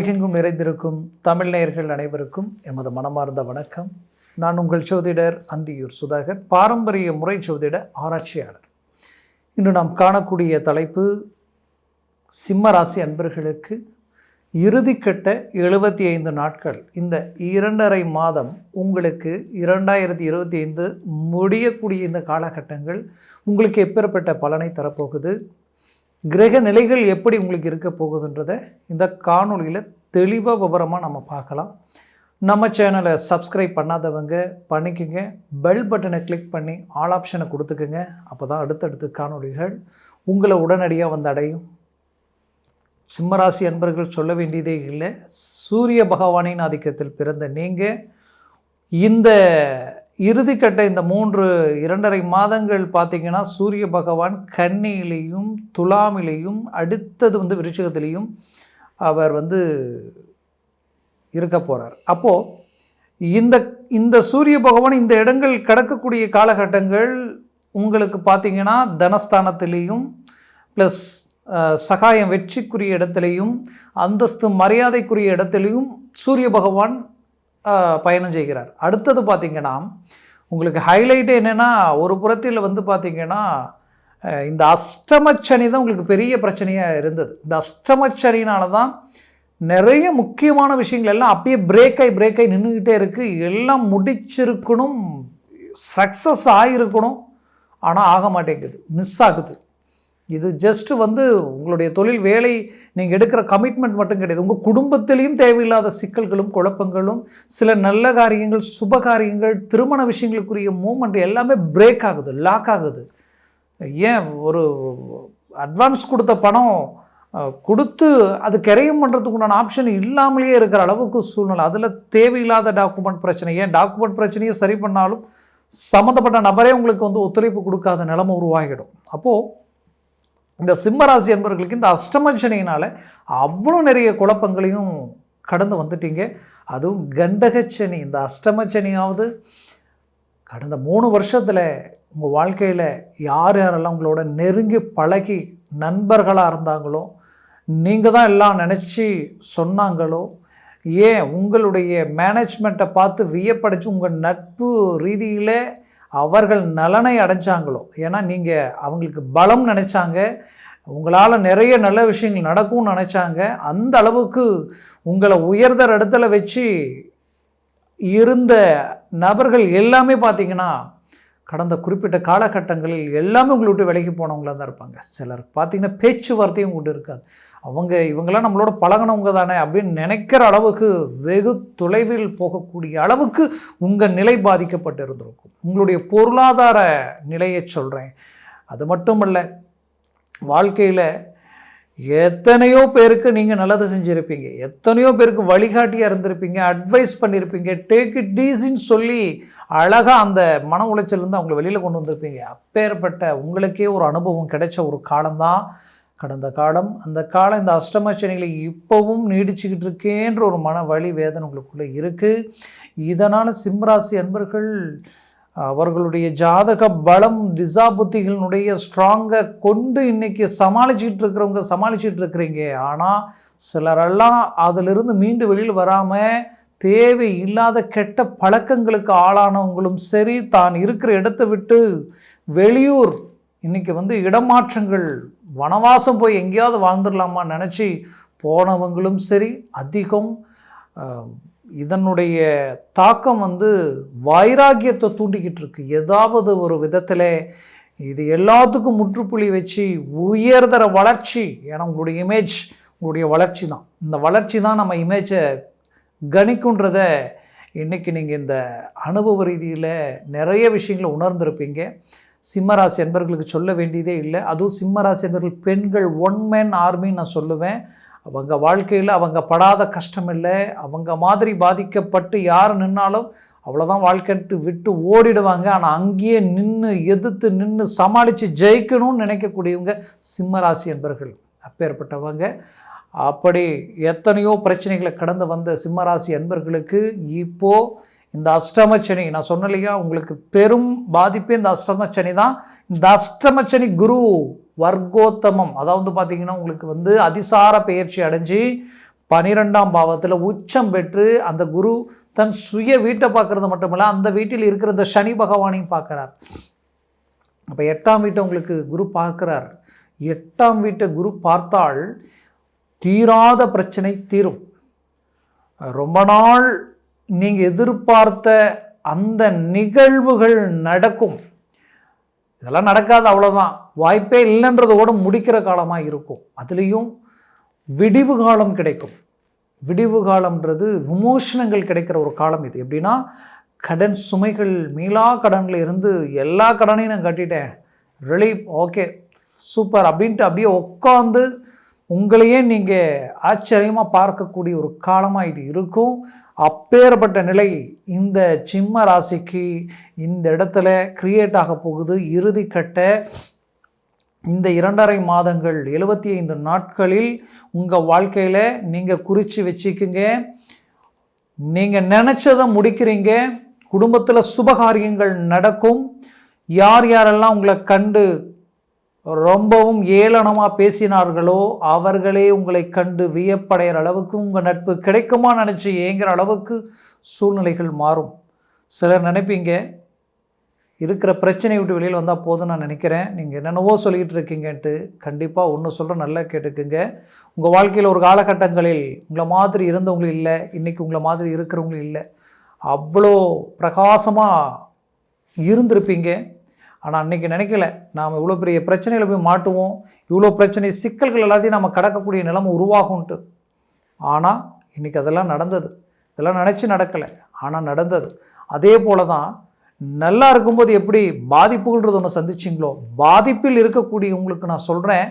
உலகெங்கும் நிறைந்திருக்கும் தமிழ் நேயர்கள் அனைவருக்கும் எமது மனமார்ந்த வணக்கம். நான் உங்கள் ஜோதிடர் அந்தியூர் சுதாகர் பாரம்பரிய முறை ஜோதிட ஆராய்ச்சியாளர். இன்று நாம் காணக்கூடிய தலைப்பு சிம்ம ராசி அன்பர்களுக்கு இறுதிக்கட்ட எழுபத்தி ஐந்து நாட்கள். இந்த இரண்டரை மாதம் உங்களுக்கு இரண்டாயிரத்தி இருபத்தி ஐந்து முடியக்கூடிய இந்த காலகட்டங்கள் உங்களுக்கு எப்பேற்பட்ட பலனை தரப்போகுது? கிரக நிலைகள் எப்படி உங்களுக்கு இருக்க போகுதுன்றதை இந்த காணொலியில் தெளிவாக விவரமாக நம்ம பார்க்கலாம். நம்ம சேனலை சப்ஸ்கிரைப் பண்ணாதவங்க பண்ணிக்கோங்க. பெல் பட்டனை கிளிக் பண்ணி ஆல் ஆப்ஷனை கொடுத்துக்குங்க. அப்போ தான் அடுத்தடுத்து காணொளிகள் உங்களை உடனடியாக வந்து அடையும். சிம்மராசி அன்பர்கள் சொல்ல வேண்டியதே இல்லை. சூரிய பகவானின் ஆதிக்கத்தில் பிறந்த நீங்கள் இந்த இறுதிக்கட்ட இந்த மூன்று இரண்டரை மாதங்கள் பார்த்தீங்கன்னா சூரிய பகவான் கன்னியிலையும் துலாமிலையும் அடுத்தது வந்து விருச்சகத்திலையும் அவர் வந்து இருக்க போகிறார் அப்போது இந்த இந்த சூரிய பகவான் இந்த இடங்கள் கடக்கக்கூடிய காலகட்டங்கள் உங்களுக்கு பார்த்திங்கன்னா தனஸ்தானத்திலையும் ப்ளஸ் சகாயம் வெற்றிக்குரிய இடத்துலையும் அந்தஸ்து மரியாதைக்குரிய இடத்துலையும் சூரிய பகவான் பயணம் செய்கிறார். அடுத்தது பார்த்திங்கன்னா உங்களுக்கு ஹைலைட்டு என்னென்னா ஒரு புறத்தில் வந்து பார்த்திங்கன்னா இந்த இந்த அஷ்டமச்சனி தான் உங்களுக்கு பெரிய பிரச்சனையாக இருந்தது. இந்த அஷ்டமச்சனினால தான் நிறைய முக்கியமான விஷயங்கள் எல்லாம் அப்படியே பிரேக் ஆகி பிரேக் ஆகி நின்றுக்கிட்டே இருக்குது எல்லாம் முடிச்சிருக்கணும் சக்ஸஸ் ஆகிருக்கணும் ஆனால் ஆக மாட்டேங்குது. மிஸ் ஆகுது. இது ஜஸ்ட் வந்து உங்களுடைய தொழில் வேலை நீங்கள் எடுக்கிற கமிட்மெண்ட் மட்டும் கிடையாது. உங்கள் குடும்பத்திலையும் தேவையில்லாத சிக்கல்களும் குழப்பங்களும் சில நல்ல காரியங்கள் சுப காரியங்கள் திருமண விஷயங்களுக்குரிய மூமெண்ட் எல்லாமே பிரேக் ஆகுது லாக் ஆகுது. ஏன்? ஒரு அட்வான்ஸ் கொடுத்த பணம் கொடுத்து அது கரையும் பண்ணுறதுக்கு உண்டான ஆப்ஷன் இல்லாமலேயே இருக்கிற அளவுக்கு சூழ்நிலை. அதில் தேவையில்லாத டாக்குமெண்ட் பிரச்சனை. ஏன்? டாக்குமெண்ட் பிரச்சனையை சரி பண்ணாலும் சம்மந்தப்பட்ட நபரே உங்களுக்கு வந்து ஒத்துழைப்பு கொடுக்காத நிலைமை உருவாகிடும். அப்போது இந்த சிம்மராசி என்பவர்களுக்கு இந்த அஷ்டமச்சனையினால் அவ்வளோ நிறைய குழப்பங்களையும் கடந்து வந்துட்டீங்க. அதுவும் கண்டகச்சனி இந்த அஷ்டமச்சனியாவது கடந்த மூணு வருஷத்தில் உங்கள் வாழ்க்கையில் யார் யாரெல்லாம் உங்களோட நெருங்கி பழகி நண்பர்களாக இருந்தாங்களோ நீங்கள் தான் எல்லாம் நினச்சி சொன்னாங்களோ ஏன் உங்களுடைய மேனேஜ்மெண்ட்டை பார்த்து வியப்படைச்சு உங்கள் நட்பு ரீதியில் அவர்கள் நலனை அடைஞ்சாங்களோ? ஏன்னா நீங்கள் அவங்களுக்கு பலம் நினச்சாங்க உங்களால் நிறைய நல்ல விஷயங்கள் நடக்கும்னு நினச்சாங்க அந்த அளவுக்கு உங்களை உயர்தர இடத்துல வச்சு இருந்த நபர்கள் எல்லாமே பார்த்தீங்கன்னா கடந்த குறிப்பிட்ட காலகட்டங்களில் எல்லாமே உங்களை விட்டு விலகி போனவங்களா தான் இருப்பாங்க. சிலர் பார்த்திங்கன்னா பேச்சுவார்த்தையும் கூட இருக்காது. அவங்க இவங்களாம் நம்மளோட பழகினவங்க தானே அப்படின்னு நினைக்கிற அளவுக்கு வெகு தொலைவில் போகக்கூடிய அளவுக்கு உங்கள் நிலை பாதிக்கப்பட்டு இருந்திருக்கும். உங்களுடைய பொருளாதார நிலையை சொல்கிறேன் அது மட்டும் இல்லை வாழ்க்கையில் எத்தனையோ பேருக்கு நீங்கள் நல்லது செஞ்சுருப்பீங்க. எத்தனையோ பேருக்கு வழிகாட்டியாக இருந்திருப்பீங்க. அட்வைஸ் பண்ணியிருப்பீங்க டேக் இட் டீசின்னு சொல்லி அழகாக அந்த மன உளைச்சல்லேருந்து அவங்கள வெளியில் கொண்டு வந்திருப்பீங்க. அப்பேற்பட்ட உங்களுக்கே ஒரு அனுபவம் கிடைச்ச ஒரு காலம்தான் கடந்த காலம். அந்த காலம் இந்த அஷ்டமச்சனிகளை இப்போவும் நீடிச்சுக்கிட்டு இருக்கேன்ற ஒரு மன வழி வேதனை உங்களுக்குள்ளே இருக்குது இதனால் சிம்ராசி அன்பர்கள் அவர்களுடைய ஜாதக பலம் திசா புத்திகளினுடைய ஸ்ட்ராங்கை கொண்டு இன்றைக்கி சமாளிச்சிட்டு இருக்கிறவங்க சமாளிச்சிட்டு இருக்கிறீங்க. ஆனால் சிலரெல்லாம் அதிலிருந்து மீண்டு வெளியில் வராமல் தேவை இல்லாத கெட்ட பழக்கங்களுக்கு ஆளானவங்களும் சரி தான் இருக்கிற இடத்த விட்டு வெளியூர். இன்றைக்கி வந்து இடமாற்றங்கள் வனவாசம் போய் எங்கேயாவது வாழ்ந்துடலாமா நினச்சி போனவங்களும் சரி அதிகம் இதனுடைய தாக்கம் வந்து வைராக்கியத்தை தூண்டிக்கிட்டு இருக்கு. ஏதாவது ஒரு விதத்தில் இது எல்லாத்துக்கும் முற்றுப்புள்ளி வச்சு உயர்தர வளர்ச்சி. ஏன்னா உங்களுடைய இமேஜ் உங்களுடைய வளர்ச்சி தான். இந்த வளர்ச்சி தான் நம்ம இமேஜை கணிக்குன்றத இன்றைக்கி நீங்கள் இந்த அனுபவ ரீதியில் நிறைய விஷயங்களை உணர்ந்திருப்பீங்க. சிம்மராசி என்பர்களுக்கு சொல்ல வேண்டியதே இல்லை. அதுவும் சிம்மராசி என்பர்கள் பெண்கள் ஒன் மேன் ஆர்மின்னு நான் சொல்லுவேன். அவங்க வாழ்க்கையில் அவங்க படாத கஷ்டம் இல்லை. அவங்க மாதிரி பாதிக்கப்பட்டு யார் நின்னாலும் அவ்வளோதான் வாழ்க்கைட்டு விட்டு ஓடிடுவாங்க. ஆனால் அங்கேயே நின்று எதிர்த்து நின்று சமாளித்து ஜெயிக்கணும்னு நினைக்கக்கூடியவங்க சிம்மராசி என்பர்கள். அப்பேற்பட்டவங்க. அப்படி எத்தனையோ பிரச்சனைகளை கடந்து வந்த சிம்மராசி அன்பர்களுக்கு இப்போ இந்த அஷ்டமச்சனி நான் சொன்னலையா இல்லையா உங்களுக்கு பெரும் பாதிப்பே இந்த அஷ்டமச்சனி தான். இந்த அஷ்டமச்சனி குரு வர்க்கோத்தமம் அதாவது பார்த்தீங்கன்னா உங்களுக்கு வந்து அதிசார பயிற்சி அடைஞ்சு பனிரெண்டாம் பாவத்தில் உச்சம் பெற்று அந்த குரு தன் சுய வீட்டை பார்க்கறது மட்டுமல்ல அந்த வீட்டில் இருக்கிற இந்த சனி பகவானையும் பார்க்குறார். அப்போ எட்டாம் வீட்டை உங்களுக்கு குரு பார்க்குறார். எட்டாம் வீட்டை குரு பார்த்தால் தீராத பிரச்சனை தீரும். ரொம்ப நாள் நீங்கள் எதிர்பார்த்த அந்த நிகழ்வுகள் நடக்கும். இதெல்லாம் நடக்காது அவ்வளோதான் வாய்ப்பே இல்லைன்றதோட முடிக்கிற காலமாக இருக்கும். அதுலேயும் விடிவு காலம் கிடைக்கும். விடிவு காலம்ன்றது விமோசனங்கள் கிடைக்கிற ஒரு காலம் இது. எப்படின்னா கடன் சுமைகள் மீளா கடனில் இருந்து எல்லா கடனையும் நான் கட்டிட்டேன். ரிலீஃப் ஓகே சூப்பர் அப்படின்ட்டு அப்படியே உட்காந்து உங்களையே நீங்கள் ஆச்சரியமாக பார்க்கக்கூடிய ஒரு காலமாக இது இருக்கும். அப்பேற்பட்ட நிலை இந்த சிம்ம ராசிக்கு இந்த இடத்துல கிரியேட் ஆக போகுது. இறுதி கட்ட இந்த இரண்டரை மாதங்கள் எழுபத்தி ஐந்து நாட்களில் உங்கள் வாழ்க்கையில் நீங்கள் குறித்து வச்சுக்குங்க. நீங்கள் நினச்சதை முடிக்கிறீங்க. குடும்பத்தில் சுபகாரியங்கள் நடக்கும். யார் யாரெல்லாம் உங்களை கண்டு ரொம்பவும் ஏளனமாக பேசினார்களோ அவர்களே உங்களை கண்டு வியப்படைகிற அளவுக்கு உங்கள் நட்பு கிடைக்குமா நினச்சி ஏங்குற அளவுக்கு சூழ்நிலைகள் மாறும். சிலர் நினைப்பீங்க இருக்கிற பிரச்சனை விட்டு வெளியில் வந்தால் போதும் நான் நினைக்கிறேன். நீங்கள் என்னென்னவோ சொல்லிக்கிட்டு இருக்கீங்கன்ட்டு கண்டிப்பாக ஒன்று சொல்கிறேன் நல்லா கேட்டுக்குங்க. உங்கள் வாழ்க்கையில் ஒரு காலகட்டங்களில் உங்களை மாதிரி இருந்தவங்களும் இல்லை இன்றைக்கி உங்களை மாதிரி இருக்கிறவங்களும் இல்லை. அவ்வளோ பிரகாசமாக இருந்திருப்பீங்க. ஆனால் அன்றைக்கி நினைக்கல. நாம் இவ்வளோ பெரிய பிரச்சனையில் போய் மாட்டுவோம். இவ்வளோ பிரச்சனை சிக்கல்கள் எல்லாத்தையும் நம்ம கடக்கக்கூடிய நிலைமை உருவாகும்ன்ட்டு ஆனால் இன்றைக்கி அதெல்லாம் நடந்தது. இதெல்லாம் நினச்சி நடக்கலை. ஆனால் நடந்தது. அதே போல தான் நல்லா இருக்கும்போது எப்படி பாதிப்புகள்ன்றது ஒன்று சந்திச்சிங்களோ பாதிப்பில் இருக்கக்கூடிய உங்களுக்கு நான் சொல்கிறேன்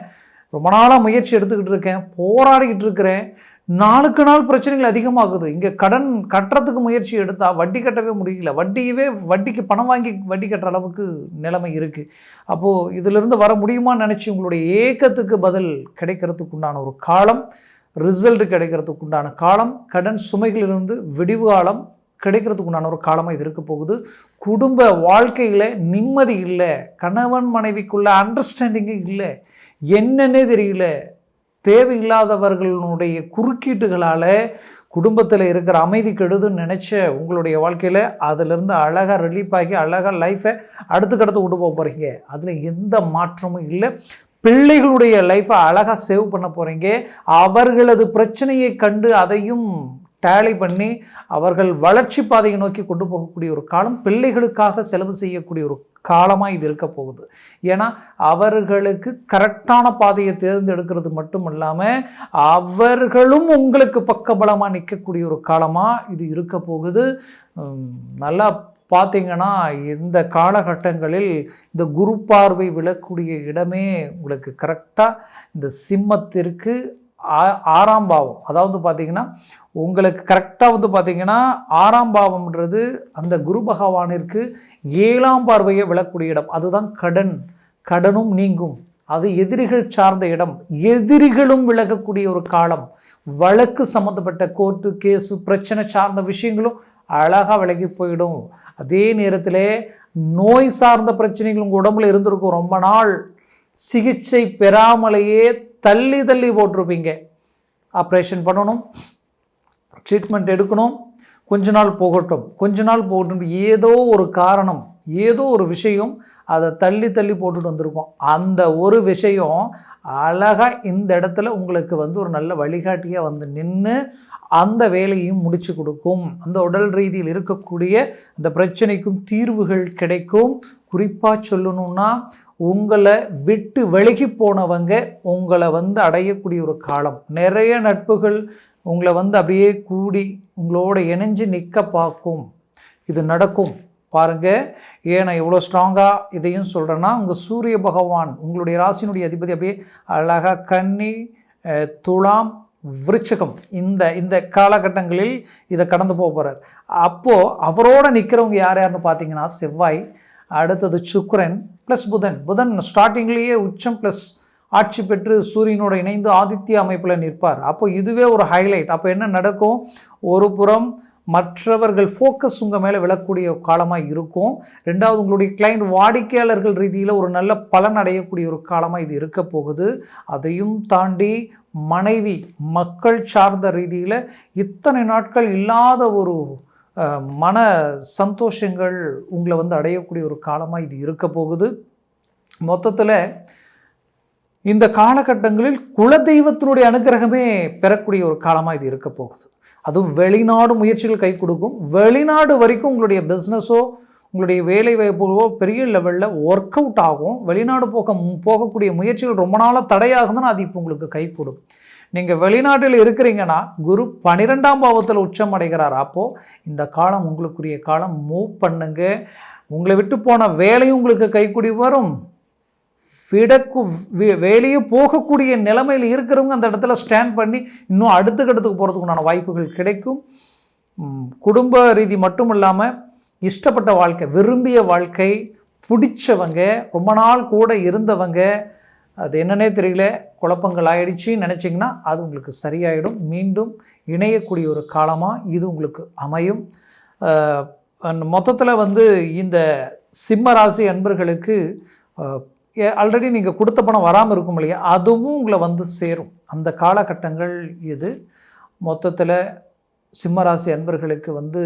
ரொம்ப நாளாக முயற்சி எடுத்துக்கிட்டு இருக்கேன். போராடிக்கிட்டு இருக்கிறேன். நாளுக்கு நாள் பிரச்சனைகள் அதிகமாகுது. இங்கே கடன் கட்டுறதுக்கு முயற்சி எடுத்தால் வட்டி கட்டவே முடியல. வட்டியவே வட்டிக்கு பணம் வாங்கி வட்டி கட்டுற அளவுக்கு நிலைமை இருக்குது அப்போது இதிலிருந்து வர முடியுமான்னு நினச்சி உங்களுடைய ஏக்கத்துக்கு பதில் கிடைக்கிறதுக்கு உண்டான ஒரு காலம் ரிசல்ட் கிடைக்கிறதுக்கு உண்டான காலம் கடன் சுமைகளிலிருந்து விடிவு காலம் கிடைக்கிறதுக்கு உண்டான ஒரு காலமாக இது இருக்க போகுது. குடும்ப வாழ்க்கையில் நிம்மதி இல்லை. கணவன் மனைவிக்குள்ள அண்டர்ஸ்டாண்டிங்கே இல்லை. என்னன்னே தெரியல. தேவையில்லாதவர்களுடைய குறுக்கீட்டுகளால் குடும்பத்தில் இருக்கிற அமைதி கெடுதுன்னு நினச்ச உங்களுடைய வாழ்க்கையில் அதிலிருந்து அழகாக ரிலீஃப் ஆகி அழகாக லைஃப்பை அடுத்துக்கடுத்து கொண்டு போக போகிறீங்க அதில் எந்த மாற்றமும் இல்லை. பிள்ளைகளுடைய லைஃப்பை அழகாக சேவ் பண்ண போகிறீங்க அவர்களது பிரச்சனையை கண்டு அதையும் டேலி பண்ணி அவர்கள் வளர்ச்சி பாதையை நோக்கி கொண்டு போகக்கூடிய ஒரு காலம் பிள்ளைகளுக்காக செலவு செய்யக்கூடிய ஒரு காலமாக இது இருக்க போகுது. ஏன்னா அவர்களுக்கு கரெக்டான பாதையை தேர்ந்தெடுக்கிறது மட்டும் இல்லாமல் அவர்களும் உங்களுக்கு பக்கபலமாக நிற்கக்கூடிய ஒரு காலமாக இது இருக்க போகுது. நல்லா பார்த்தீங்கன்னா இந்த காலகட்டங்களில் இந்த குரு பார்வை விழக்கூடிய இடமே உங்களுக்கு கரெக்டாக இந்த சிம்மத்திற்கு ஆறாம் பாவம். அதாவது பார்த்தீங்கன்னா உங்களுக்கு கரெக்டாக வந்து பார்த்தீங்கன்னா ஆறாம் பாவம்ன்றது அந்த குரு பகவானிற்கு ஏழாம் பார்வையை விழக்கூடிய இடம். அதுதான் கடன். கடனும் நீங்கும். அது எதிரிகள் சார்ந்த இடம். எதிரிகளும் விலகக்கூடிய ஒரு காலம். வழக்கு சம்மந்தப்பட்ட கோர்ட்டு கேஸு பிரச்சனை சார்ந்த விஷயங்களும் அழகாக விலகி போயிடும். அதே நேரத்தில் நோய் சார்ந்த பிரச்சனைகள் உங்கள் உடம்புல இருந்திருக்கும். ரொம்ப நாள் சிகிச்சை பெறாமலேயே தள்ளி தள்ளி போட்டிருப்பீங்க. ஆப்ரேஷன் பண்ணணும். ட்ரீட்மெண்ட் எடுக்கணும். கொஞ்ச நாள் போகட்டும். கொஞ்ச நாள் போகட்டும். ஏதோ ஒரு காரணம் ஏதோ ஒரு விஷயம் அதை தள்ளி தள்ளி போட்டுட்டு வந்திருக்கோம். அந்த ஒரு விஷயம் அழகாக இந்த இடத்துல உங்களுக்கு வந்து ஒரு நல்ல வழிகாட்டியாக வந்து நின்று அந்த வேலையும் முடிச்சு கொடுக்கும். அந்த உடல் ரீதியில் இருக்கக்கூடிய அந்த பிரச்சனைக்கும் தீர்வுகள் கிடைக்கும். குறிப்பாக சொல்லணும்னா உங்களை விட்டு விலகி போனவங்க உங்களை வந்து அடையக்கூடிய ஒரு காலம். நிறைய நட்புகள் உங்களை வந்து அப்படியே கூடி உங்களோட இணைஞ்சு நிற்க பார்க்கும். இது நடக்கும். பாருங்கள் ஏன் நான் இவ்வளோ ஸ்ட்ராங்காக இதையும் சொல்கிறேன்னா உங்கள் சூரிய பகவான் உங்களுடைய ராசினுடைய அதிபதி அப்படியே அழகாக கன்னி துலாம் விருச்சகம் இந்த இந்த காலகட்டங்களில் இதை கடந்து போக போகிறார் அப்போது அவரோடு நிற்கிறவங்க யார் யாருன்னு பார்த்தீங்கன்னா செவ்வாய் அடுத்தது சுக்ரன் ப்ளஸ் புதன். புதன் ஸ்டார்டிங்லேயே உச்சம் ப்ளஸ் ஆட்சி பெற்று சூரியனோட இணைந்து ஆதித்ய அமைப்பில் நிற்பார். அப்போ இதுவே ஒரு ஹைலைட் அப்போ என்ன நடக்கும்? ஒரு புறம் மற்றவர்கள் ஃபோக்கஸ் உங்கள் மேலே விழக்கூடிய காலமாக இருக்கும். ரெண்டாவது உங்களுடைய கிளைண்ட் வாடிக்கையாளர்கள் ரீதியில் ஒரு நல்ல பலன் அடையக்கூடிய ஒரு காலமாக இது இருக்க போகுது. அதையும் தாண்டி மனைவி மக்கள் சார்ந்த ரீதியில் இத்தனை நாட்கள் இல்லாத ஒரு மன சந்தோஷங்கள் உங்களை வந்து அடையக்கூடிய ஒரு காலமாக இது இருக்க போகுது. மொத்தத்தில் இந்த காலகட்டங்களில் குலதெய்வத்தினுடைய அனுகிரகமே பெறக்கூடிய ஒரு காலமாக இது இருக்க போகுது. அதுவும் வெளிநாடு முயற்சிகள் கை கொடுக்கும். வெளிநாடு வரைக்கும் உங்களுடைய பிஸ்னஸோ உங்களுடைய வேலை வாய்ப்புகளோ பெரிய லெவலில் ஒர்க் அவுட் ஆகும். வெளிநாடு போக போகக்கூடிய முயற்சிகள் ரொம்ப நாளாக தடையாகுதுன்னா அது இப்போ உங்களுக்கு கை கொடுக்கும். நீங்கள் வெளிநாட்டில் இருக்கிறீங்கன்னா குரு பன்னிரெண்டாம் பாவத்தில் உச்சம் அடைகிறார் அப்போது இந்த காலம் உங்களுக்குரிய காலம். மூவ் பண்ணுங்க. உங்களை விட்டு போன வேலையும் உங்களுக்கு கைக்குடி வரும். விடக்கு வே- வேலையே போகக்கூடிய நிலைமையில் இருக்கிறவங்க அந்த இடத்துல ஸ்டாண்ட் பண்ணி இன்னும் அடுத்த போகிறதுக்குண்டான வாய்ப்புகள் கிடைக்கும். குடும்ப ரீதி மட்டும் இல்லாமல் இஷ்டப்பட்ட வாழ்க்கை விரும்பிய வாழ்க்கை பிடிச்சவங்க ரொம்ப நாள் கூட இருந்தவங்க அது என்னன்னே தெரியல. குழப்பங்கள் ஆயிடுச்சு நினச்சிங்கன்னா அது உங்களுக்கு சரியாயிடும். மீண்டும் இணையக்கூடிய ஒரு காலமாக இது உங்களுக்கு அமையும். மொத்தத்தில் வந்து இந்த சிம்ம ராசி அன்பர்களுக்கு ஆல்ரெடி நீங்கள் கொடுத்த பணம் வராமல் இருக்கும் இல்லையா? அதுவும் உங்களை வந்து சேரும். அந்த காலகட்டங்கள் இது. மொத்தத்தில் சிம்மராசி அன்பர்களுக்கு வந்து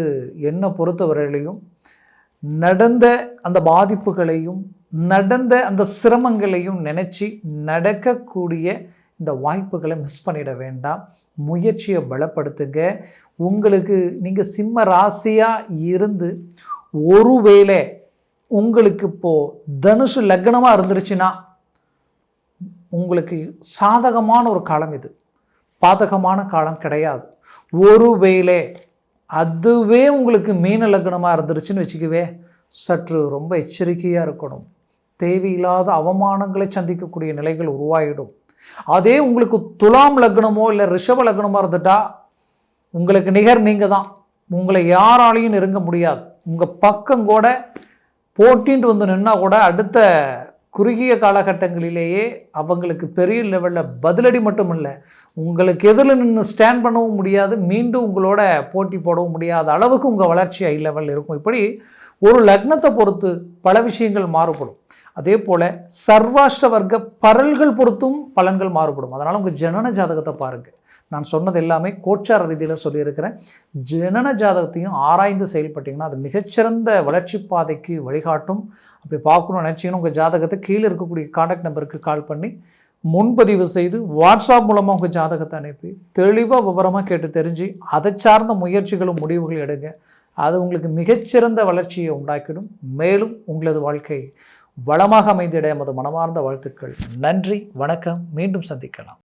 என்ன பொறுத்தவரையிலையும் நடந்த அந்த பாதிப்புகளையும் நடந்த அந்த சிரமங்களையும் நினச்சி நடக்கக்கூடிய இந்த வாய்ப்புகளை மிஸ் பண்ணிட வேண்டாம். முயற்சியை பலப்படுத்துங்க. உங்களுக்கு நீங்கள் சிம்ம ராசியாக இருந்து ஒருவேளை உங்களுக்கு இப்போது தனுஷு லக்னமாக இருந்துருச்சுன்னா உங்களுக்கு சாதகமான ஒரு காலம் இது. பாதகமான காலம் கிடையாது. ஒருவேளை அதுவே உங்களுக்கு மீன லக்னமாக இருந்துருச்சுன்னு வச்சுக்கவே சற்று ரொம்ப எச்சரிக்கையாக இருக்கணும். தேவையில்லாத அவமானங்களை சந்திக்கக்கூடிய நிலைகள் உருவாகிடும் அதே உங்களுக்கு துலாம் லக்னமோ இல்லை ரிஷப லக்னமோ இருந்துட்டா உங்களுக்கு நிகர் நீங்கள் தான் உங்களை யாராலையும் நெருங்க முடியாது. உங்கள் பக்கம் கூட போட்டின்ட்டு வந்து நின்னா கூட அடுத்த குறுகிய காலகட்டங்களிலேயே அவங்களுக்கு பெரிய லெவலில் பதிலடி மட்டும் இல்லை உங்களுக்கு எதிரில் நின்று ஸ்டாண்ட் பண்ணவும் முடியாது மீண்டும் உங்களோட போட்டி போடவும் முடியாத அளவுக்கு உங்கள் வளர்ச்சி ஹை லெவலில் இருக்கும். இப்படி ஒரு லக்னத்தை பொறுத்து பல விஷயங்கள் மாறுபடும். அதே போல் சர்வாஷ்ட வர்க்க பரல்கள் பொறுத்தும் பலன்கள் மாறுபடும். அதனால் உங்கள் ஜனன ஜாதகத்தை பாருங்கள் நான் சொன்னது எல்லாமே கோச்சார ரீதியில் சொல்லியிருக்கிறேன். ஜனன ஜாதகத்தையும் ஆராய்ந்து செயல்பட்டிங்கன்னா அது மிகச்சிறந்த வளர்ச்சி பாதைக்கு வழிகாட்டும். அப்படி பார்க்கணும்னு நினச்சிங்கன்னா உங்கள் ஜாதகத்தை கீழே இருக்கக்கூடிய காண்டாக்ட் நம்பருக்கு கால் பண்ணி முன்பதிவு செய்து வாட்ஸ்அப் மூலமாக உங்கள் ஜாதகத்தை அனுப்பி தெளிவாக விவரமாக கேட்டு தெரிஞ்சு அதை சார்ந்த முயற்சிகளும் முடிவுகள் எடுங்க. அது உங்களுக்கு மிகச்சிறந்த வளர்ச்சியை உண்டாக்கிடும். மேலும் உங்களது வாழ்க்கை வளமாக அமைந்திட எமது மனமார்ந்த வாழ்த்துக்கள். நன்றி வணக்கம். மீண்டும் சந்திக்கலாம்.